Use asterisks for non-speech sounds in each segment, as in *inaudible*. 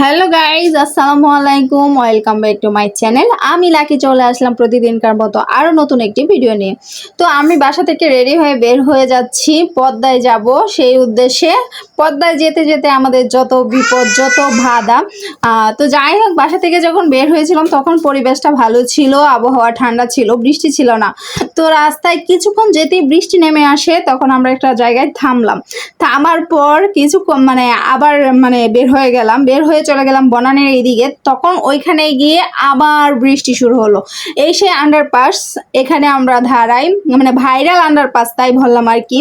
Hello guys আসসালামু আলাইকুম। Welcome back to my channel আমি লাকি চলে আসলাম প্রতিদিনকার মতো আরও নতুন একটি ভিডিও নিয়ে। তো আমি বাসা থেকে রেডি হয়ে বের হয়ে যাচ্ছি পদ্মায় যাব। সেই উদ্দেশ্যে পদ্মায় যেতে যেতে আমাদের যত বিপদ যত আহ, তো যাই হোক বাসা থেকে যখন বের হয়েছিলাম তখন পরিবেশটা ভালো ছিল আবহাওয়া ঠান্ডা ছিল বৃষ্টি ছিল না। তো রাস্তায় কিছুক্ষণ যেতেই বৃষ্টি নেমে আসে তখন আমরা একটা জায়গায় থামলাম। থামার পর কিছু মানে আবার মানে বের হয়ে গেলাম। বের হয়ে চলে গেলাম বনানের এইদিকে। তখন ওইখানে গিয়ে আবার বৃষ্টি শুরু হলো। এই সে আন্ডারপাস এখানে আমরা ধারাই মানে ভাইরাল আন্ডারপাস তাই বললাম আর কি।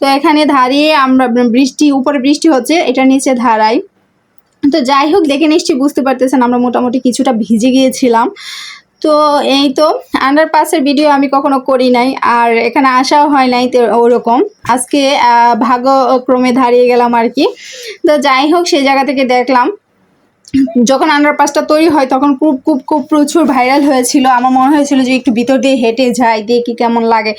তো এখানে ধারিয়ে আমরা বৃষ্টি, উপরে বৃষ্টি হচ্ছে, এটা নিচে ধারাই। তো যাই হোক, দেখে নিশ্চয়ই বুঝতে পারতেছেন আমরা মোটামুটি কিছুটা ভিজে গিয়েছিলাম। তো এই তো আন্ডারপাসের ভিডিও আমি কখনো করি নাই, আর এখানে আসাও হয় নাই তো ওরকম। আজকে ভাগ্যক্রমে দাঁড়িয়ে গেলাম আর কি। তো যাই হোক, সেই জায়গা থেকে দেখলাম। যখন আন্ডারপাসটা তৈরি হয়, তখন খুব খুব খুব প্রচুর ভাইরাল হয়েছিল। আমার মনে হয়েছিল যে একটু ভিতর দিয়ে হেঁটে যায় দিয়ে কি কেমন লাগে।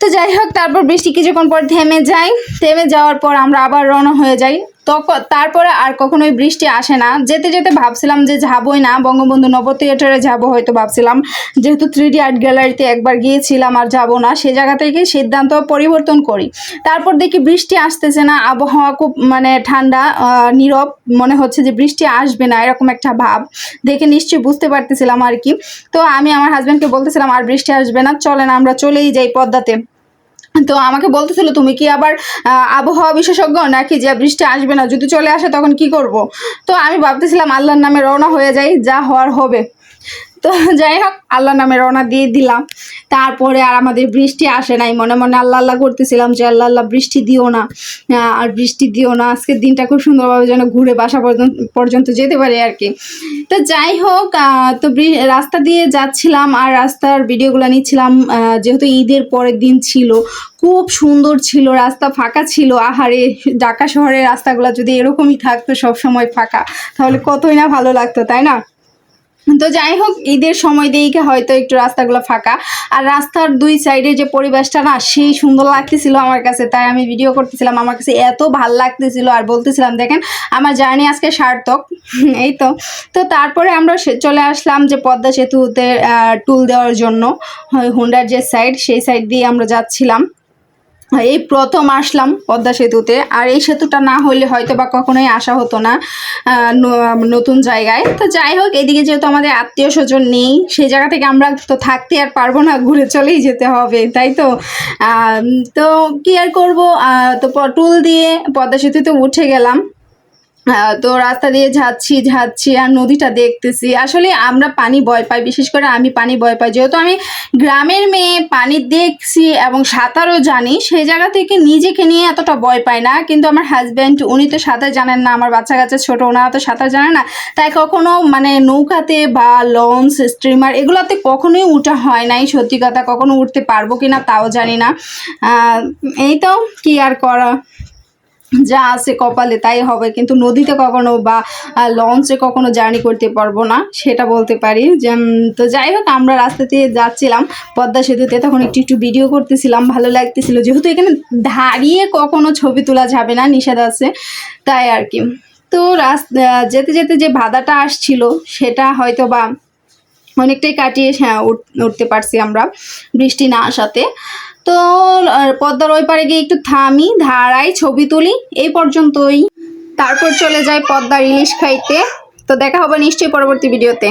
তো যাই হোক, তারপর বৃষ্টি কিছুক্ষণ পর থেমে যায় থেমে যাওয়ার পর আমরা আবার রওনা হয়ে যাই। তারপরে আর কখনোই বৃষ্টি আসে না। যেতে যেতে ভাবছিলাম যে যাবই না। বঙ্গবন্ধু নব থিয়েটারে যাব হয়তো ভাবছিলাম। যেহেতু থ্রি ডি আর্ট গ্যালারিতে একবার গিয়েছিলাম আর যাব না, সে জায়গা থেকে সিদ্ধান্ত পরিবর্তন করি। তারপর দেখি বৃষ্টি আসতেছে না। আবহাওয়া খুব মানে ঠান্ডা নীরব। মনে হচ্ছে যে বৃষ্টি আসবে না, এরকম একটা ভাব। দেখে নিশ্চয়ই বুঝতে পারতেছিলাম আর কি। তো আমি আমার হাজব্যান্ডকে বলতেছিলাম, আর বৃষ্টি আসবে না, চলে না, আমরা চলেই যাই পদ্মাতে। তো আমাকে বলতেছিল, তুমি কি আবার আবহাওয়া বিশেষজ্ঞ নাকি যে বৃষ্টি আসবে না? যদি চলে আসে তখন কি করব? তো আমি ভাবতেছিলাম, আল্লাহর নামে রওনা হয়ে যাই, যা হওয়ার হবে। তো যাই হোক আল্লাহ নামে রওনা দিয়ে দিলাম। তারপরে আর আমাদের বৃষ্টি আসে নাই। মনে মনে আল্লাহ আল্লাহ করতেছিলাম যে, আল্লাহ আল্লাহ বৃষ্টি দিও না। আর বৃষ্টি দিও না। আজকের দিনটা খুব সুন্দরভাবে যেন ঘুরে বাসা পর্যন্ত পর্যন্ত যেতে পারি আর কি। তো যাই হোক তো রাস্তা দিয়ে যাচ্ছিলাম আর রাস্তার ভিডিওগুলো নিচ্ছিলাম। যেহেতু ঈদের পরের দিন ছিল, খুব সুন্দর ছিল, রাস্তা ফাঁকা ছিল। আহারে, ঢাকা শহরের রাস্তাগুলো যদি এরকমই থাকতো সব সময় ফাঁকা, তাহলে কতই না ভালো লাগতো, তাই না? তো যাই হোক ঈদের সময় দিয়েই হয়তো একটু রাস্তাগুলো ফাঁকা। আর রাস্তার দুই সাইডে যে পরিবেশটা না, সেই সুন্দর লাগতেছিল আমার কাছে। তাই আমি ভিডিও করতেছিলাম, আমার কাছে এত ভালো লাগতেছিল। আর বলতেছিলাম, দেখেন, আমার জার্নি আজকে সার্থক। *laughs* এই তো। তো তারপরে আমরা চলে আসলাম যে পদ্মা সেতুতে টুল দেওয়ার জন্য হুন্ডার যে সাইড সেই সাইড দিয়ে আমরা যাচ্ছিলাম। এই প্রথম আসলাম পদ্মা সেতুতে। আর এই সেতুটা না হলে হয়তো বা কখনোই আসা হতো না নতুন জায়গায়। তো যাই হোক, এদিকে যেহেতু আমাদের আত্মীয় স্বজন নেই, সেই জায়গা থেকে আমরা তো থাকতে আর পারব না, ঘুরে চলেই যেতে হবে, তাই তো? তো কি আর করব? তো টুল দিয়ে পদ্মা সেতুতে উঠে গেলাম। তো রাস্তা দিয়ে যাচ্ছি যাচ্ছি আর নদীটা দেখতেছি। আসলে আমরা পানি ভয় পাই, বিশেষ করে আমি পানি ভয় পাই। যেহেতু আমি গ্রামের মেয়ে, পানি দেখছি এবং সাঁতারও জানি সেই জায়গা থেকে নিজেকে নিয়ে এতটা ভয় পাই না। কিন্তু আমার হাজব্যান্ড উনি তো সাঁতার জানেন না, আমার বাচ্চা কাচ্চা ছোট, ওনারা তো সাঁতার জানে না। তাই কখনো মানে নৌকাতে বা লঞ্চ স্ট্রিমার এগুলোতে কখনোই উঠা হয় নাই, সত্যি কথা। কখনো উঠতে পারব কিনা তাও জানি না। এই তো, কি আর করা? যা আছে কপালে তাই হবে। কিন্তু নদীতে কখনো বা লঞ্চে কখনো জার্নি করতে পারব না, সেটা বলতে পারি। যে তো যাই হোক, আমরা রাস্তা দিয়ে যাচ্ছিলাম পদ্মা সেতুতে, তখন একটু একটু ভিডিও করতেছিলাম, ভালো লাগতেছিল। যেহেতু এখানে দাঁড়িয়ে কখনো ছবি তোলা যাবে না, নিষেধ আছে, তাই আর কি। তো রাস্তা যেতে যেতে যে বাধাটা আসছিল, সেটা হয়তো বা অনেকটাই কাটিয়ে হ্যাঁ উঠ- উঠতে পারছি আমরা বৃষ্টি না আসাতে। তো পদ্মার ওই পারে গিয়ে একটু থামি ধারাই ছবি তুলি, এই পর্যন্তই। তারপর চলে যাই পদ্মার ইলিশ খাইতে। তো দেখা হবে নিশ্চয়ই পরবর্তী ভিডিওতে।